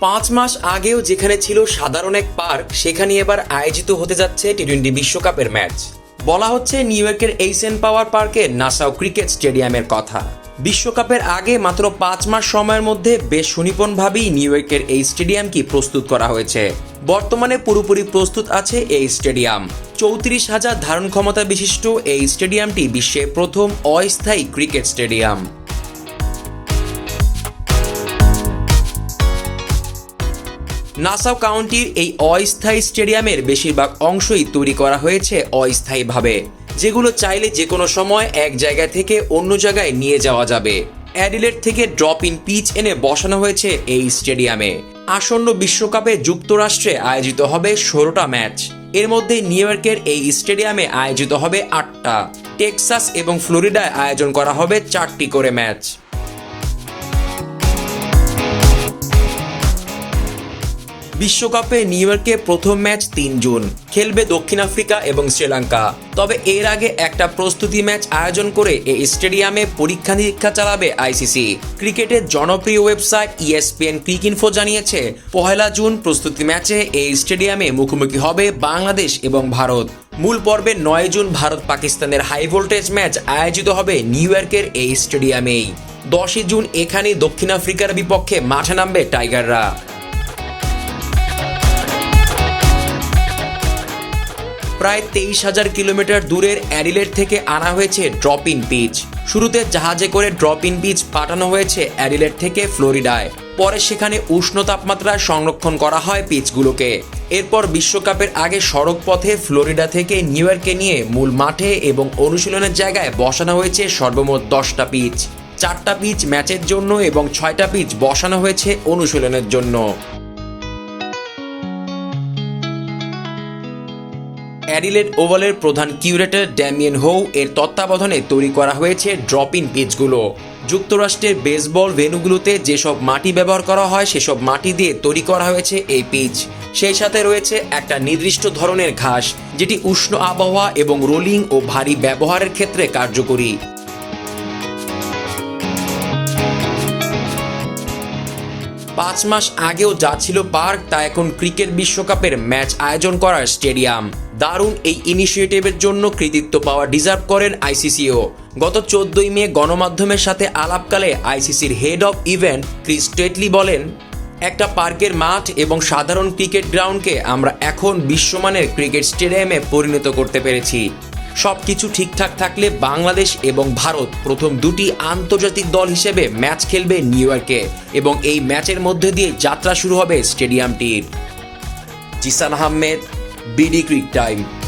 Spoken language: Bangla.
পাঁচ মাস আগেও যেখানে ছিল সাধারণ এক পার্ক, সেখানে এবার আয়োজিত হতে যাচ্ছে টি টোয়েন্টি বিশ্বকাপের ম্যাচ। বলা হচ্ছে নিউ ইয়র্কের এইসেন পাওয়ার পার্কে নাসাও ক্রিকেট স্টেডিয়ামের কথা। বিশ্বকাপের আগে মাত্র পাঁচ মাস সময়ের মধ্যে বেশ সুনিপুণভাবেই নিউ ইয়র্কের এই স্টেডিয়ামকে প্রস্তুত করা হয়েছে। বর্তমানে পুরোপুরি প্রস্তুত আছে এই স্টেডিয়াম। চৌত্রিশ হাজার ধারণ ক্ষমতা বিশিষ্ট এই স্টেডিয়ামটি বিশ্বের প্রথম অস্থায়ী ক্রিকেট স্টেডিয়াম। নাসাও কাউন্টির এই অস্থায়ী স্টেডিয়ামের বেশিরভাগ অংশই তৈরি করা হয়েছে অস্থায়ীভাবে, যেগুলো চাইলে যে কোনো সময় এক জায়গা থেকে অন্য জায়গায় নিয়ে যাওয়া যাবে। অ্যাডিলেট থেকে ড্রপ ইন পিচ এনে বসানো হয়েছে এই স্টেডিয়ামে। আসন্ন বিশ্বকাপে যুক্তরাষ্ট্রে আয়োজিত হবে ষোলোটা ম্যাচ। এর মধ্যে নিউ ইয়র্কের এই স্টেডিয়ামে আয়োজিত হবে আটটা। টেক্সাস এবং ফ্লোরিডায় আয়োজন করা হবে চারটি করে ম্যাচ। বিশ্বকাপে নিউ ইয়র্কে প্রথম ম্যাচ তিন জুন। খেলবে দক্ষিণ আফ্রিকা এবং শ্রীলঙ্কা। তবে এর আগে একটা প্রস্তুতি ম্যাচ আয়োজন করে এই স্টেডিয়ামে পরীক্ষা নিরীক্ষা চালাবে আইসিসি। ক্রিকেটের জনপ্রিয় ওয়েবসাইট ইএসপিএন ক্রিক ইনফো জানিয়েছে, পহেলা জুন প্রস্তুতি ম্যাচে এই স্টেডিয়ামে মুখোমুখি হবে বাংলাদেশ এবং ভারত। মূল পর্বে নয় জুন ভারত পাকিস্তানের হাই ভোল্টেজ ম্যাচ আয়োজিত হবে নিউ ইয়র্কের এই স্টেডিয়ামেই। দশই জুন এখানেই দক্ষিণ আফ্রিকার বিপক্ষে মাঠে নামবে টাইগাররা। প্রায় তেইশ হাজার কিলোমিটার দূরের অ্যাডিলেট থেকে আনা হয়েছে ড্রপ ইন পিচ শুরুতে জাহাজে করে ড্রপ ইন পিচ পাঠানো হয়েছে অ্যাডিলেট থেকে ফ্লোরিডায়। পরে সেখানে উষ্ণ তাপমাত্রায় সংরক্ষণ করা হয় পিচগুলোকে এরপর বিশ্বকাপের আগে সড়ক পথে ফ্লোরিডা থেকে নিউ ইয়র্কে নিয়ে মূল মাঠে এবং অনুশীলনের জায়গায় বসানো হয়েছে সর্বমোট দশটা পিচ চারটা পিচ ম্যাচের জন্য এবং ছয়টা পিচ বসানো হয়েছে অনুশীলনের জন্য। অ্যাডিলেড ওভালের প্রধান কিউরেটর ড্যামিয়েন হোউ এর তত্ত্বাবধানে তৈরি করা হয়েছে ড্রপ ইন পিচগুলো। যুক্তরাষ্ট্রের বেসবল ভেনুগুলোতে যেসব মাটি ব্যবহার করা হয়, সেসব মাটি দিয়ে তৈরি করা হয়েছে এই পিচ। সেই সাথে রয়েছে একটা নির্দিষ্ট ধরনের ঘাস, যেটি উষ্ণ আবহাওয়া এবং রোলিং ও ভারী ব্যবহারের ক্ষেত্রে কার্যকরী। পাঁচ মাস আগেও যা ছিল পার্ক, তা এখন ক্রিকেট বিশ্বকাপের ম্যাচ আয়োজন করার স্টেডিয়াম। দারুণ এই ইনিশিয়েটিভের জন্য কৃতিত্ব পাওয়া ডিজার্ভ করেন আইসিসিও গত চোদ্দই মে গণমাধ্যমের সাথে আলাপকালে আইসিসির head of event Chris Tetley বলেন, একটা পার্কের মাঠ এবং সাধারণ ক্রিকেট গ্রাউন্ডকে আমরা এখন বিশ্বমানের ক্রিকেট স্টেডিয়ামে পরিণত করতে পেরেছি। সব কিছু ঠিকঠাক থাকলে বাংলাদেশ এবং ভারত প্রথম দুটি আন্তর্জাতিক দল হিসেবে ম্যাচ খেলবে নিউ ইয়র্কে এবং এই ম্যাচের মধ্যে দিয়ে যাত্রা শুরু হবে স্টেডিয়ামটির। Jisan Ahmed BD cric time.